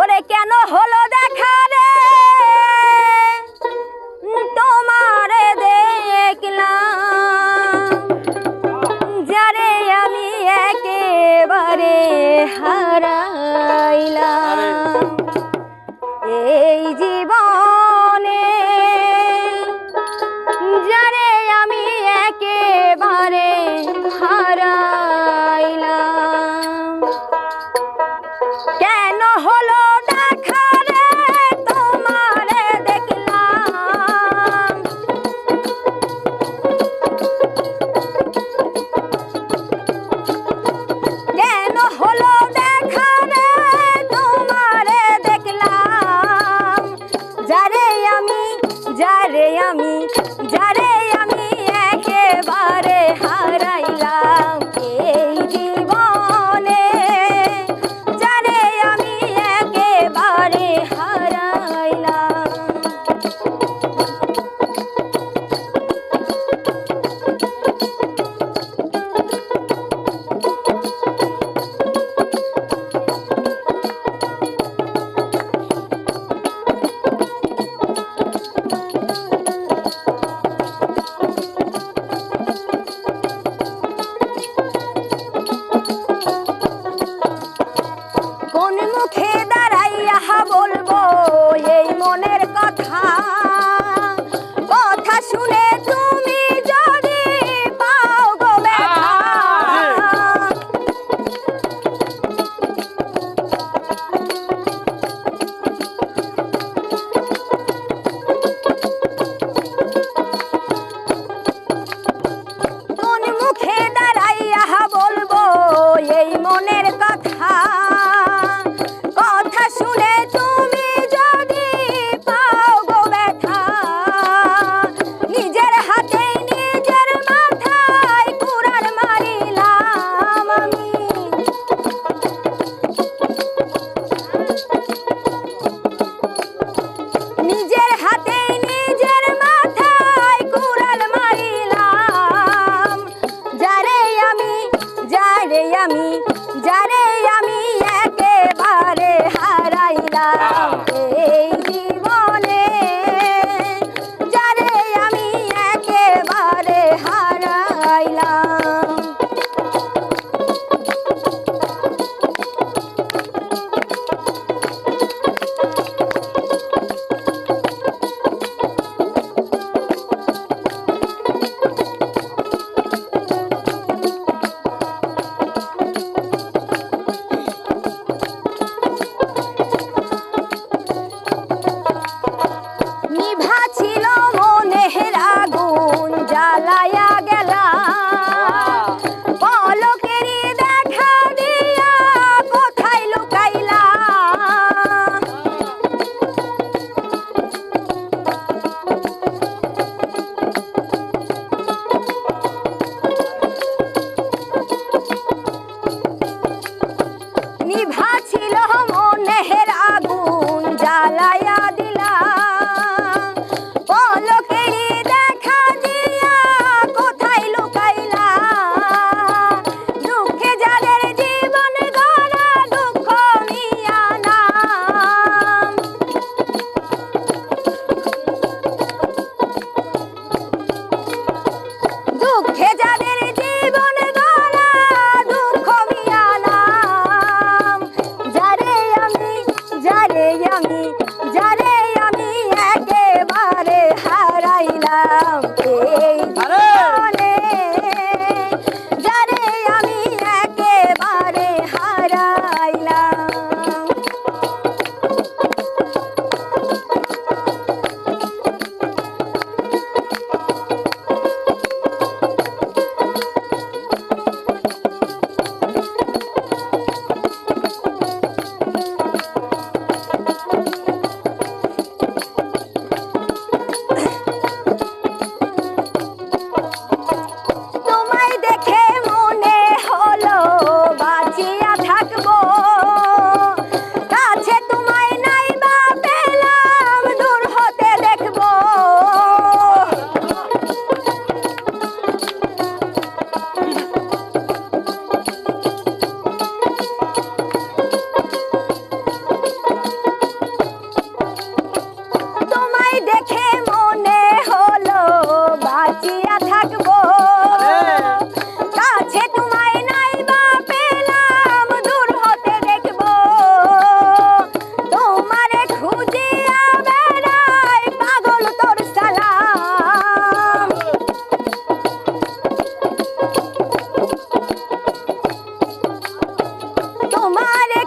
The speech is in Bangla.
ওরে কেন হলো দেখা রে? mami. Woo! দেখে মনে হলো, বাঁচিয়া থাকব। কাছে তোমায় নাই বা পেলাম, দূর হতে দেখব। তোমারে খুঁজিয়া বেড়াই পাগল তোর সালাম। তোমারে